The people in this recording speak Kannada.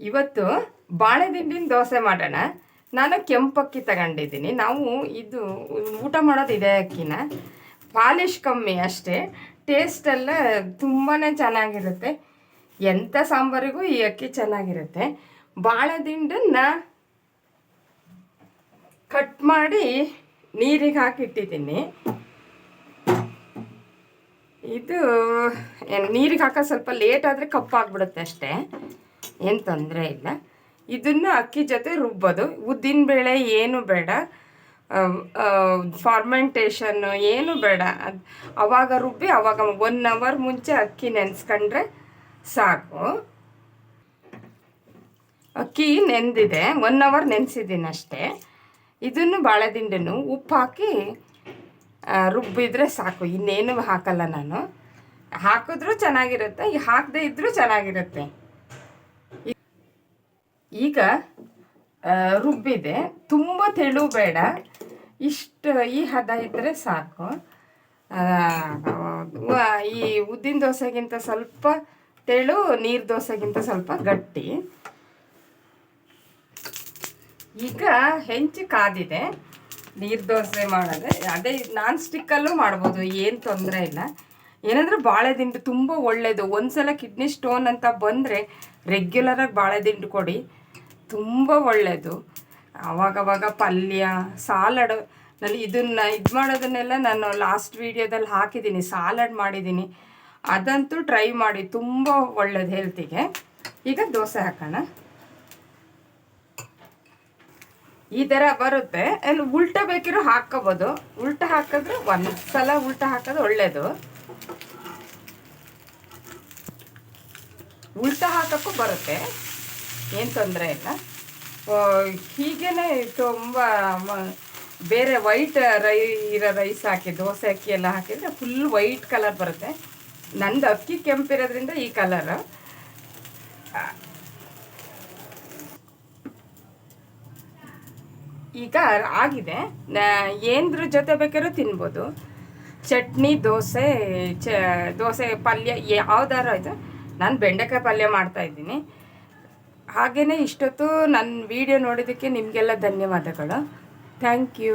ಇವತ್ತು ಬಾಳೆದಿಂಡಿನ ದೋಸೆ ಮಾಡೋಣ. ನಾನು ಕೆಂಪಕ್ಕಿ ತಗೊಂಡಿದ್ದೀನಿ. ನಾವು ಇದು ಊಟ ಮಾಡೋದು ಇದೇ ಅಕ್ಕಿನ. ಪಾಲಿಶ್ ಕಮ್ಮಿ ಅಷ್ಟೇ. ಟೇಸ್ಟೆಲ್ಲ ತುಂಬಾ ಚೆನ್ನಾಗಿರುತ್ತೆ. ಎಂಥ ಸಾಂಬಾರಿಗೂ ಈ ಅಕ್ಕಿ ಚೆನ್ನಾಗಿರುತ್ತೆ. ಬಾಳೆದಿಂಡನ್ನ ಕಟ್ ಮಾಡಿ ನೀರಿಗೆ ಹಾಕಿಟ್ಟಿದ್ದೀನಿ. ಇದು ನೀರಿಗೆ ಹಾಕೋ ಸ್ವಲ್ಪ ಲೇಟ್ ಆದರೆ ಕಪ್ಪಾಗ್ಬಿಡುತ್ತೆ ಅಷ್ಟೇ. ಏನು ತೊಂದರೆ ಇಲ್ಲ. ಇದನ್ನು ಅಕ್ಕಿ ಜೊತೆ ರುಬ್ಬೋದು. ಉದ್ದಿನ ಬೇಳೆ ಏನು ಬೇಡ. ಫಾರ್ಮೆಂಟೇಷನ್ನು ಏನು ಬೇಡ. ಅದು ಅವಾಗ ರುಬ್ಬಿ, ಅವಾಗ ಒನ್ ಅವರ್ ಮುಂಚೆ ಅಕ್ಕಿ ನೆನೆಸ್ಕೊಂಡ್ರೆ ಸಾಕು. ಅಕ್ಕಿ ನೆಂದಿದೆ ಒನ್ ಅವರ್ ನೆನೆಸಿದ್ದೀನಿ ಅಷ್ಟೇ. ಇದನ್ನು ಬಾಳೆದಿಂಡನ್ನು ಉಪ್ಪು ಹಾಕಿ ರುಬ್ಬಿದ್ರೆ ಸಾಕು. ಇನ್ನೇನು ಹಾಕಲ್ಲ ನಾನು. ಹಾಕಿದ್ರೂ ಚೆನ್ನಾಗಿರುತ್ತೆ. ಹಾಕದೇ ಇದ್ದರೂ ಚೆನ್ನಾಗಿರುತ್ತೆ. ಈಗ ರುಬ್ಬಿದೆ. ತುಂಬ ತೆಳು ಬೇಡ. ಇಷ್ಟು, ಈ ಹದ ಇದ್ದರೆ ಸಾಕು. ಈ ಉದ್ದಿನ ದೋಸೆಗಿಂತ ಸ್ವಲ್ಪ ತೆಳು, ನೀರು ದೋಸೆಗಿಂತ ಸ್ವಲ್ಪ ಗಟ್ಟಿ. ಈಗ ಹೆಂಚು ಕಾದಿದೆ. ನೀರು ದೋಸೆ ಮಾಡೋದು. ಅದೇ ನಾನ್ ಸ್ಟಿಕ್ಕಲ್ಲೂ ಮಾಡ್ಬೋದು, ಏನು ತೊಂದರೆ ಇಲ್ಲ. ಏನಂದ್ರೆ ಬಾಳೆದಿಂಡು ತುಂಬ ಒಳ್ಳೆಯದು ಒಂದ್ಸಲ ಕಿಡ್ನಿ ಸ್ಟೋನ್ ಅಂತ ಬಂದರೆ ರೆಗ್ಯುಲರಾಗಿ ಬಾಳೆದಿಂಡು ಕೊಡಿ. ತುಂಬ ಒಳ್ಳೆಯದು ಅವಾಗವಾಗ ಪಲ್ಯ ಸಾಲಡ್ನಲ್ಲಿ ಇದನ್ನು ಇದು ಮಾಡೋದನ್ನೆಲ್ಲ ನಾನು ಲಾಸ್ಟ್ ವೀಡಿಯೋದಲ್ಲಿ ಹಾಕಿದ್ದೀನಿ ಸಾಲಡ್ ಮಾಡಿದ್ದೀನಿ. ಅದಂತೂ ಟ್ರೈ ಮಾಡಿ, ತುಂಬ ಒಳ್ಳೇದು ಹೆಲ್ತಿಗೆ ಈಗ ದೋಸೆ ಹಾಕೋಣ. ಈ ಥರ ಬರುತ್ತೆ. ಅಲ್ಲಿ ಉಲ್ಟ ಬೇಕಿರೋ ಹಾಕ್ಕೋಬೋದು. ಉಲ್ಟ ಹಾಕಿದ್ರೆ ಒಂದು ಸಲ ಉಲ್ಟ ಹಾಕೋದು ಒಳ್ಳೆಯದು ಉಲ್ಟ ಹಾಕೋಕ್ಕೂ ಬರುತ್ತೆ. ಏನು ತೊಂದರೆ ಇಲ್ಲ. ಹೀಗೇ ತುಂಬ ಬೇರೆ ವೈಟ್ ರೈ, ಇರೋ ರೈಸ್ ಹಾಕಿ, ದೋಸೆ ಅಕ್ಕಿ ಎಲ್ಲ ಹಾಕಿದರೆ ಫುಲ್ ವೈಟ್ ಕಲರ್ ಬರುತ್ತೆ. ನಂದು ಅಕ್ಕಿ ಕೆಂಪಿರೋದ್ರಿಂದ ಈ ಕಲರು ಈಗ ಆಗಿದೆ. ಏನ್ದ್ರ ಜೊತೆ ಬೇಕಾದ್ರೂ ತಿನ್ಬೋದು. ಚಟ್ನಿ, ದೋಸೆ, ಚ, ದೋಸೆ ಪಲ್ಯ ಯಾವ್ದಾರು ಆಯಿತು. ನಾನು ಬೆಂಡೆಕಾಯಿ ಪಲ್ಯ ಮಾಡ್ತಾ ಇದ್ದೀನಿ. ಹಾಗೆಯೇ ಇಷ್ಟೊತ್ತು ನನ್ನ ವಿಡಿಯೋ ನೋಡಿದ್ದಕ್ಕೆ ನಿಮಗೆಲ್ಲ ಧನ್ಯವಾದಗಳು. Thank you